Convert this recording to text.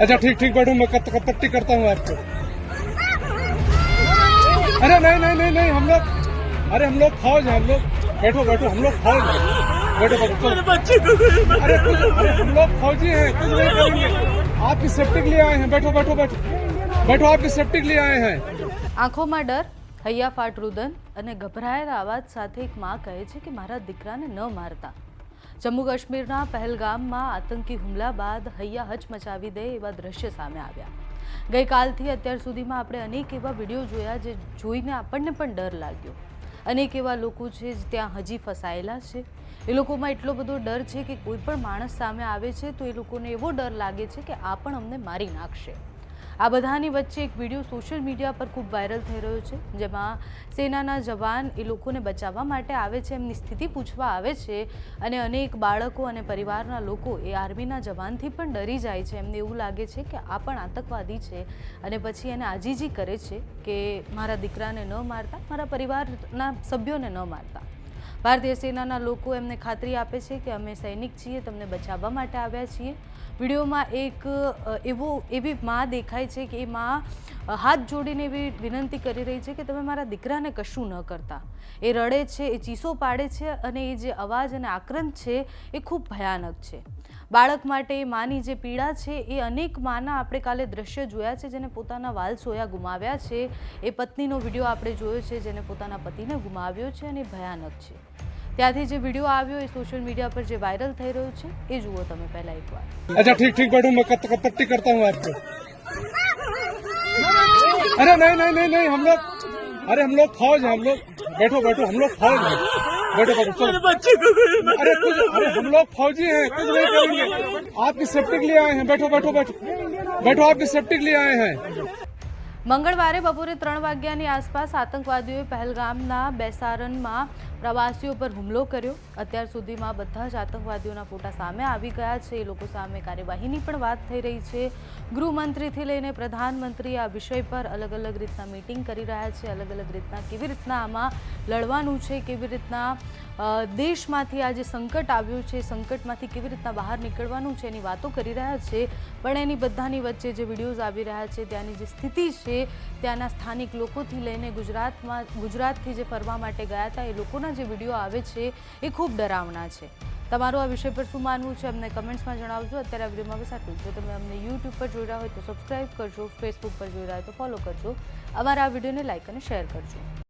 अच्छा ठीक ठीक बैठो मैं कत, कत, पट्टी करता हूँ आपको अरे नहीं नहीं नहीं नहीं हम लोग अरे हम लोग फौज हैं हम लोग बैठो बैठो हम लोग फौज हैं बैठो बैठो चलो। बच्चे को कोई मत- अरे कुछ अरे हम लोग फौजी हैं कुछ नहीं करेंगे आपकी सेफ्टी के लिए आए हैं बैठो बैठो बैठो बैठो आपकी सेफ्टी के लिए आए हैं આંખોમાં ડર હૈયાફાટ રુદન અને ગભરાયેલા અવાજ સાથે એક માં કહે છે કે મારા દીકરાને ન મારતા જમ્મુ કાશ્મીરના પહેલગામમાં આતંકી હુમલા બાદ હૈયા હચ મચાવી દે એવા દ્રશ્ય સામે આવ્યા. ગઈકાલથી અત્યાર સુધીમાં આપણે અનેક એવા વીડિયો જોયા જે જોઈને આપણને પણ ડર લાગ્યો. અનેક એવા લોકો છે જે ત્યાં હજી ફસાયેલા છે. એ લોકોમાં એટલો બધો ડર છે કે કોઈ પણ માણસ સામે આવે છે તો એ લોકોને એવો ડર લાગે છે કે આ પણ અમને મારી નાખશે. આ બધાની વચ્ચે એક વીડિયો સોશિયલ મીડિયા પર ખૂબ વાયરલ થઈ રહ્યો છે, જેમાં સેનાના જવાન એ લોકોને બચાવવા માટે આવે છે, એમની સ્થિતિ પૂછવા આવે છે અને અનેક બાળકો અને પરિવારના લોકો એ આર્મીના જવાનથી પણ ડરી જાય છે. એમને એવું લાગે છે કે આ પણ આતંકવાદી છે અને પછી એને આજીજી કરે છે કે મારા દીકરાને ન મારતા, મારા પરિવારના સભ્યોને ન મારતા. ભારતીય સેનાના લોકો એમને ખાતરી આપે છે કે અમે સૈનિક છીએ, તમને બચાવવા માટે આવ્યા છીએ. વિડીયોમાં એક એવો, એવી માં દેખાય છે કે એ માં હાથ જોડીને એવી વિનંતી કરી રહી છે કે તમે મારા દીકરાને કશું ન કરતા. એ રડે છે, એ ચીસો પાડે છે અને એ જે અવાજ અને આક્રંદ છે એ ખૂબ ભયાનક છે. બાળક માટે એ માની જે પીડા છે એ અનેક માના આપણે કાલે દ્રશ્ય જોયા છે, જેને પોતાના વાલ સોયા ગુમાવ્યા છે. એ પત્નીનો વીડિયો આપણે જોયો છે, જેને પોતાના પતિને ગુમાવ્યો છે અને ભયાનક છે. ત્યાંથી જે વિડીયો આવ્યો એ સોશિયલ મીડિયા પર જે વાયરલ થઈ રહ્યો છે એ જુઓ તમે પહેલા એકવાર अच्छा ठीक ठीक बैठो मैं कत, कत, पट्टी करता हूँ आपको अरे नहीं नहीं नहीं नहीं हम लोग अरे हम लोग फौज हैं हम लोग बैठो बैठो हम लोग फौज हैं बैठो बैठो चलो बच्चे को कोई मत- अरे कुछ अरे हम लोग फौजी हैं कुछ नहीं करेंगे आपकी सेफ्टी के लिए आए हैं बैठो बैठो बैठो बैठो आपकी सेफ्टी के लिए आए हैं મંગળવારે બપોરે ત્રણ વાગ્યાની આસપાસ આતંકવાદીઓએ પહેલગામના બેસારનમાં પ્રવાસીઓ પર હુમલો કર્યો. અત્યાર સુધીમાં બધા જ આતંકવાદીઓના ફોટા સામે આવી ગયા છે. એ લોકો સામે કાર્યવાહીની પણ વાત થઈ રહી છે. ગૃહમંત્રીથી લઈને પ્રધાનમંત્રી આ વિષય પર અલગ અલગ રીતના મીટિંગ કરી રહ્યા છે. અલગ અલગ રીતના કેવી રીતના આમાં લડવાનું છે, કેવી રીતના દેશમાંથી આ જે સંકટ આવ્યું છે, સંકટમાંથી કેવી રીતના બહાર નીકળવાનું છે એની વાતો કરી રહ્યા છે. પણ એની બધાની વચ્ચે જે વિડીયોઝ આવી રહ્યા છે, ત્યાંની જે સ્થિતિ છે ત્યાંના સ્થાનિક લોકોથી લઈને ગુજરાતમાં, ગુજરાતથી જે ફરવા માટે ગયા હતા, એ લોકોના જે વીડિયો આવે છે, એ ખૂબ ડરાવના છે. તમારું આ વિષય પર શું માનવું છે, અમને કમેન્ટ્સમાં જણાવજો. અત્યારે આ વિડીયોમાં બસ આટલું જો. તમે અમને યુટ્યુબ પર જોઈ રહ્યા હોય તો સબસ્ક્રાઇબ કરજો ફેસબુક પર જોઈ રહ્યા હોય તો ફોલો કરજો. અમારા આ વિડીયોને લાઇક અને શેર કરજો.